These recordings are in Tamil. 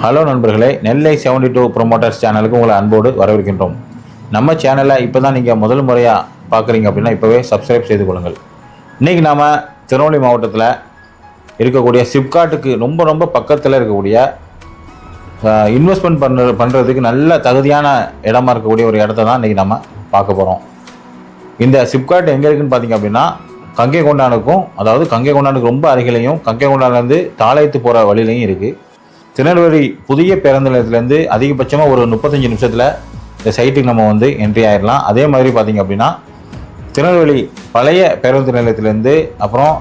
ஹலோ நண்பர்களே நெல்லை செவன்டி டூ ப்ரொமோட்டர்ஸ் சேனலுக்கு உங்களை அன்போடு வரவேற்கின்றோம். நம்ம சேனலை இப்போ தான் நீங்கள் முதல் முறையாக பார்க்குறீங்க அப்படின்னா இப்போவே சப்ஸ்கிரைப் செய்து கொள்ளுங்கள். இன்றைக்கி நாம் திருநெல்வேலி மாவட்டத்தில் இருக்கக்கூடிய சிப்காட்டுக்கு ரொம்ப ரொம்ப பக்கத்தில் இருக்கக்கூடிய இன்வெஸ்ட்மெண்ட் பண்ணுற பண்ணுறதுக்கு நல்ல தகுதியான இடமா இருக்கக்கூடிய ஒரு இடத்த தான் இன்றைக்கி நம்ம பார்க்க போகிறோம் இந்த சிப்காட் எங்கே இருக்குதுன்னு பார்த்தீங்க அப்படின்னா கங்கை கொண்டானுக்கும் அதாவது கங்கை கொண்டானுக்கு ரொம்ப அருகிலையும் கங்கை கொண்டான்லேருந்து தாளையத்து போகிற வழியிலையும் இருக்குது திருநெல்வேலி புதிய பேருந்து நிலையத்துலேருந்து அதிகபட்சமாக ஒரு முப்பத்தஞ்சு நிமிஷத்தில் இந்த சைட்டுக்கு நம்ம வந்து என்ட்ரி ஆயிடலாம். அதே மாதிரி பார்த்தீங்க அப்படின்னா திருநெல்வேலி பழைய பேருந்து நிலையத்திலேருந்து அப்புறம்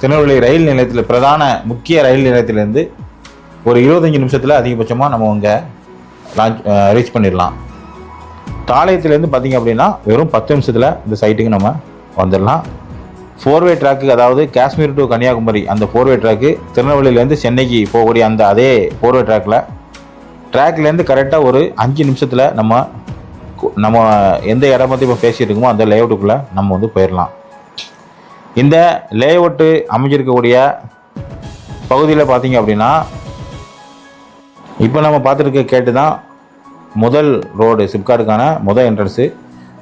திருநெல்வேலி ரயில் நிலையத்தில் பிரதான முக்கிய ரயில் நிலையத்திலேருந்து ஒரு இருபத்தஞ்சி நிமிஷத்தில் அதிகபட்சமாக நம்ம இங்கே லான்ச் ரீச் பண்ணிடலாம். தாளையத்துலேருந்து பார்த்தீங்க அப்படின்னா வெறும் பத்து நிமிஷத்தில் இந்த சைட்டுக்கு நம்ம வந்துடலாம். ஃபோர்வே ட்ராக்கு அதாவது காஷ்மீர் டு கன்னியாகுமரி அந்த ஃபோர்வே ட்ராக்கு திருநெல்வேலியிலேருந்து சென்னைக்கு போகக்கூடிய அந்த அதே ஃபோர்வே ட்ராக்கில் ட்ராக்லேருந்து கரெக்டாக ஒரு அஞ்சு நிமிஷத்தில் நம்ம நம்ம எந்த இடம் பற்றி இப்போ பேசிகிட்டு இருக்கோமோ அந்த லேஅவுட்டுக்குள்ளே நம்ம வந்து போயிடலாம் இந்த லேஅவுட்டு அமைஞ்சிருக்கக்கூடிய பகுதியில் பார்த்தீங்க அப்படின்னா இப்போ நம்ம பார்த்துருக்க கேட்டு தான் முதல் ரோடு சிப்காட்டுக்கான முதல் என்ட்ரன்ஸு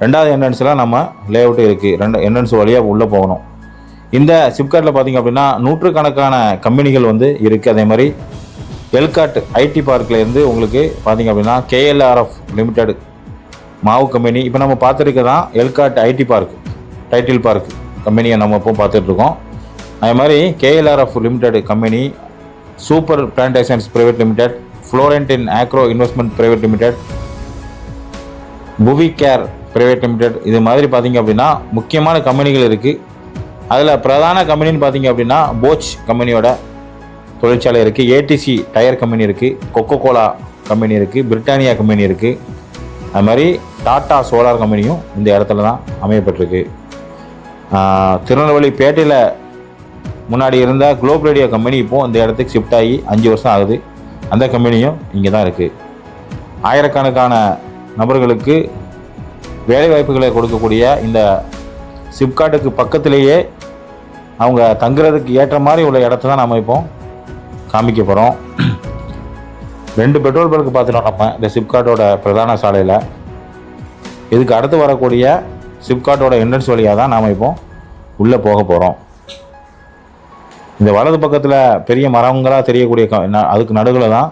ரெண்டாவது என்ட்ரன்ஸ்லாம் நம்ம லேஅவுட் இருக்குது ரெண்டு என்ட்ரன்ஸ் வழியாக உள்ளே போகணும். இந்த சிப்காட்டில் பார்த்தீங்க அப்படின்னா நூற்றுக்கணக்கான கம்பெனிகள் வந்து இருக்குது அதே மாதிரி எல்காட் ஐடி பார்க்லேருந்து உங்களுக்கு பார்த்தீங்க அப்படின்னா கேஎல்ஆர்எஃப் லிமிடெட் மாவு கம்பெனி இப்போ நம்ம பார்த்துருக்கதான் ELCOT IT park TIDEL park கம்பெனியை நம்ம இப்போ பார்த்துட்ருக்கோம். அதே மாதிரி KLRF limited company super plantations private limited Florentine agro investment private limited Puvi care private limited இது மாதிரி பார்த்தீங்க அப்படின்னா முக்கியமான கம்பெனிகள் இருக்குது அதில் பிரதான கம்பெனின்னு பார்த்தீங்க அப்படின்னா போச் கம்பெனியோட தொழிற்சாலை இருக்குது ஏடிசி டயர் கம்பெனி இருக்குது கொக்கோ கோலா கம்பெனி இருக்குது பிரிட்டானியா கம்பெனி இருக்குது அது மாதிரி டாட்டா சோலார் கம்பெனியும் இந்த இடத்துல தான் அமையப்பட்டிருக்கு. திருநெல்வேலி பேட்டையில் முன்னாடி இருந்த குளோப் ரேடியோ கம்பெனி இப்போ இந்த இடத்துக்கு ஷிஃப்ட் ஆகி அஞ்சு வருஷம் ஆகுது. அந்த கம்பெனியும் இங்கே தான் இருக்குது ஆயிரக்கணக்கான நபர்களுக்கு வேலைவாய்ப்புகளை கொடுக்கக்கூடிய இந்த சிப்காட்டுக்கு பக்கத்திலேயே அவங்க தங்குறதுக்கு ஏற்ற மாதிரி உள்ள இடத்த தான் நம்ம இப்போ காமிக்க போகிறோம் ரெண்டு பெட்ரோல் பங்க் பார்த்துட்டோம் நம்ம இந்த சிப்காட்டோட பிரதான சாலையில். இதுக்கு அடுத்து வரக்கூடிய சிப்காட்டோட என்ட்ரன்ஸ் வழியாக தான் நாம் இப்போ உள்ளே போக போகிறோம் இந்த வலது பக்கத்தில் பெரிய மரங்களாக தெரியக்கூடிய க- அதுக்கு நடுவில் தான்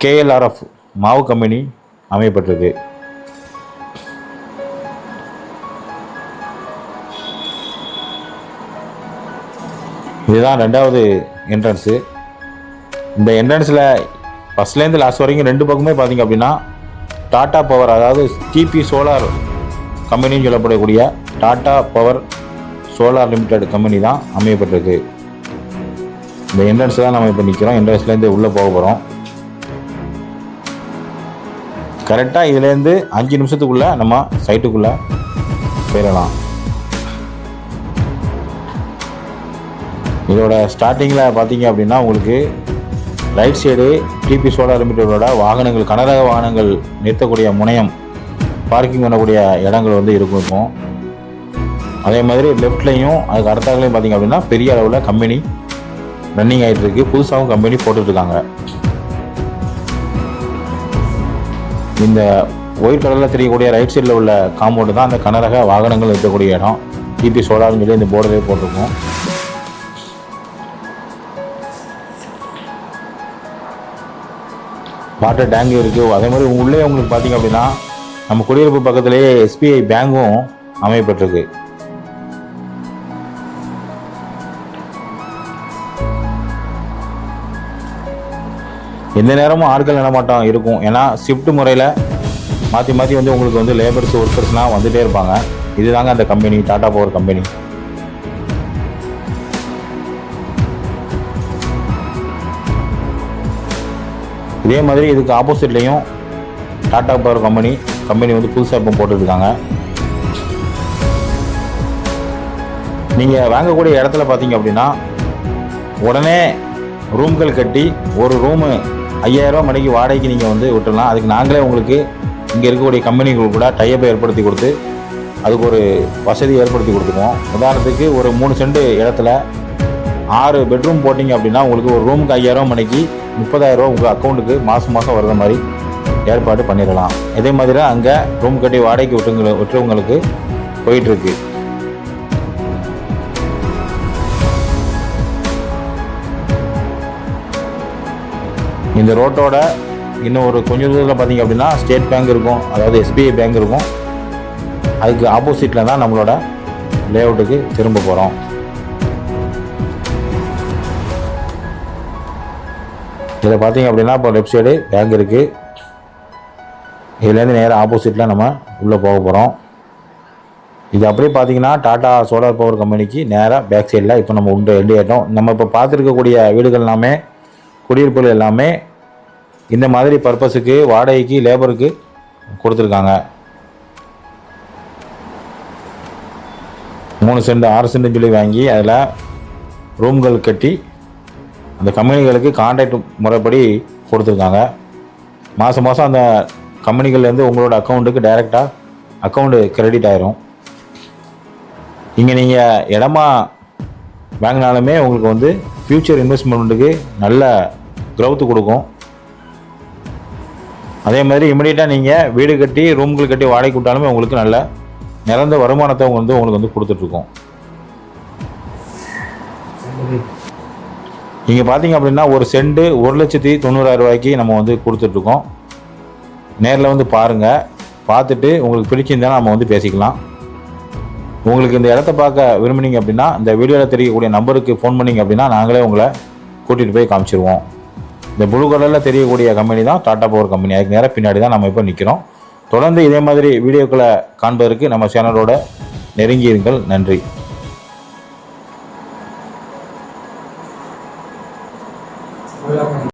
கேஎல்ஆர்எஃப் மாவு கம்பெனி அமையப்பட்டிருக்கு. இதுதான் ரெண்டாவது என்ட்ரன்ஸு இந்த என்ட்ரன்ஸில் ஃபஸ்ட்லேருந்து லாஸ்ட் வரைக்கும் ரெண்டு பக்கமே பார்த்தீங்க அப்படின்னா டாட்டா பவர் அதாவது டிபி சோலார் கம்பெனின்னு சொல்லப்படக்கூடிய Tata power solar limited company தான் அமையப்பட்டிருக்கு. இந்த என்ட்ரன்ஸ் தான் நம்ம இப்போ நிற்கிறோம் என்ட்ரன்ஸ்லேருந்து உள்ளே போக போகிறோம் கரெக்டாக இதுலேருந்து அஞ்சு நிமிஷத்துக்குள்ளே நம்ம சைட்டுக்குள்ளே போயிடலாம் இதோட ஸ்டார்டிங்கில் பார்த்தீங்க அப்படின்னா உங்களுக்கு ரைட் சைடு டிபி சோலார் லிமிட்டடோட வாகனங்கள் கனரக வாகனங்கள் நிறுத்தக்கூடிய முனையம் பார்க்கிங் பண்ணக்கூடிய இடங்கள் வந்து இருக்கும் அதே மாதிரி லெஃப்ட்லேயும் அதுக்கு அடுத்தாகலையும் பார்த்தீங்க அப்படின்னா பெரிய அளவில் கம்பெனி ரன்னிங் ஆகிட்டு இருக்கு. புதுசாகவும் கம்பெனி போட்டுட்ருக்காங்க இந்த ஒயிட் கலரில் தெரியக்கூடிய ரைட் சைடில் உள்ள காம்பவுண்டு தான் அந்த கனரக வாகனங்கள் இருக்கக்கூடிய இடம். டிபி சோலார்னு சொல்லி இந்த போர்டிலே போட்டிருக்கோம். வாட்டர் டேங்க் இருக்குது அதே மாதிரி உள்ளே உங்களுக்கு பார்த்தீங்க அப்படின்னா நம்ம குடியிருப்பு பக்கத்திலேயே எஸ்பிஐ பேங்கும் அமையப்பட்டிருக்கு. எந்த நேரமும் ஆட்கள் நடமாட்டம் இருக்கும். ஏன்னா ஷிஃப்ட் முறையில் மாற்றி மாற்றி வந்து உங்களுக்கு வந்து லேபர்ஸ் ஒர்க்கர்ஸ்லாம் வந்துகிட்டே இருப்பாங்க. இதுதாங்க அந்த கம்பெனி டாடா பவர் கம்பெனி இதே மாதிரி இதுக்கு ஆப்போசிட்லேயும் டாடா பவர் கம்பெனி கம்பெனி வந்து புதுசாக இப்போ போட்டுருக்காங்க நீங்கள் வாங்கக்கூடிய இடத்துல பார்த்தீங்க அப்படின்னா உடனே ரூம்கள் கட்டி ஒரு ரூமு ஐயாயிரரூவா மணிக்கு வாடகைக்கு நீங்கள் வந்து விட்டுடலாம். அதுக்கு நாங்களே உங்களுக்கு இங்கே இருக்கக்கூடிய கம்பெனிகள் கூட டைப்பை ஏற்படுத்தி கொடுத்து அதுக்கு ஒரு வசதி ஏற்படுத்தி கொடுத்துருவோம் உதாரணத்துக்கு ஒரு மூணு சென்ட் இடத்துல ஆறு பெட்ரூம் போட்டிங்க அப்படின்னா உங்களுக்கு ஒரு ரூமுக்கு ஐயாயிரம் மணிக்கு முப்பதாயிரரூவா உங்கள் அக்கௌண்ட்டுக்கு மாதம் மாதம் வர்ற மாதிரி ஏற்பாடு பண்ணிடலாம். இதே மாதிரி தான் அங்கே ரூம் கட்டி வாடகைக்கு விட்டுங்க விட்டுறவங்களுக்கு போயிட்டுருக்கு இந்த ரோட்டோட இன்னும் ஒரு கொஞ்சம் தூரத்தில் பார்த்தீங்க அப்படின்னா ஸ்டேட் பேங்க் இருக்கும் அதாவது எஸ்பிஐ பேங்க் இருக்கும். அதுக்கு ஆப்போசிட்டில் தான் நம்மளோட லேஅவுட்டுக்கு திரும்ப போகிறோம் இதில் பார்த்தீங்க அப்படின்னா இப்போ லெஃப்ட் சைடு பேங்க் இருக்குது இதுலேருந்து நேராக ஆப்போசிட்டில் நம்ம உள்ளே போக போகிறோம் இது அப்படியே பார்த்தீங்கன்னா டாடா சோலார் பவர் கம்பெனிக்கு நேராக பேக் சைடில் இப்போ நம்ம உண்டு எண்டி ஆயிட்டோம் நம்ம இப்போ பார்த்துருக்கக்கூடிய வீடுகள் எல்லாமே குடியிருப்புகள் எல்லாமே இந்த மாதிரி பர்பஸுக்கு வாடகைக்கு லேபருக்கு கொடுத்துருக்காங்க. மூணு சென்ட் ஆறு சென்ட்னு சொல்லி வாங்கி அதில் ரூம்கள் கட்டி அந்த கம்பெனிகளுக்கு கான்ட்ராக்ட் முறைப்படி கொடுத்துருக்காங்க. மாதம் மாதம் அந்த கம்பெனிகள்லேருந்து உங்களோட அக்கௌண்ட்டுக்கு டைரெக்டாக அக்கௌண்ட்டு கிரெடிட் ஆயிரும். இங்கே நீங்கள் இடமா வாங்கினாலுமே உங்களுக்கு வந்து ஃப்யூச்சர் இன்வெஸ்ட்மெண்ட்டுக்கு நல்ல க்ரௌத்து கொடுக்கும். அதே மாதிரி இமீடியட்டாக நீங்கள் வீடு கட்டி ரூம்கள் கட்டி வாடகை விட்டாலுமே உங்களுக்கு நல்ல நிரந்த வருமானத்தை வந்து உங்களுக்கு வந்து கொடுத்துட்ருக்கோம். இங்கே பார்த்தீங்க அப்படின்னா ஒரு செண்டு ஒரு லட்சத்தி தொண்ணூறாயிரம் ரூபாய்க்கு நம்ம வந்து கொடுத்துட்ருக்கோம். நேரில் வந்து பாருங்கள் பார்த்துட்டு உங்களுக்கு பிடிச்சிருந்தா நம்ம வந்து பேசிக்கலாம். உங்களுக்கு இந்த இடத்த பார்க்க விரும்புனீங்க அப்படின்னா இந்த வீடியோவில் தெரியக்கூடிய நம்பருக்கு ஃபோன் பண்ணீங்க அப்படின்னா நாங்களே உங்களை கூட்டிகிட்டு போய் காமிச்சிருவோம். இந்த ப்ளூ கலரில் தெரியக்கூடிய கம்பெனி தான் டாடா பவர் கம்பெனி அதுக்கு நேராக பின்னாடி தான் நம்ம இப்போ நிற்கிறோம் தொடர்ந்து இதே மாதிரி வீடியோக்களை காண்பதற்கு நம்ம சேனலோட நெருங்கி இருங்கள் நன்றி.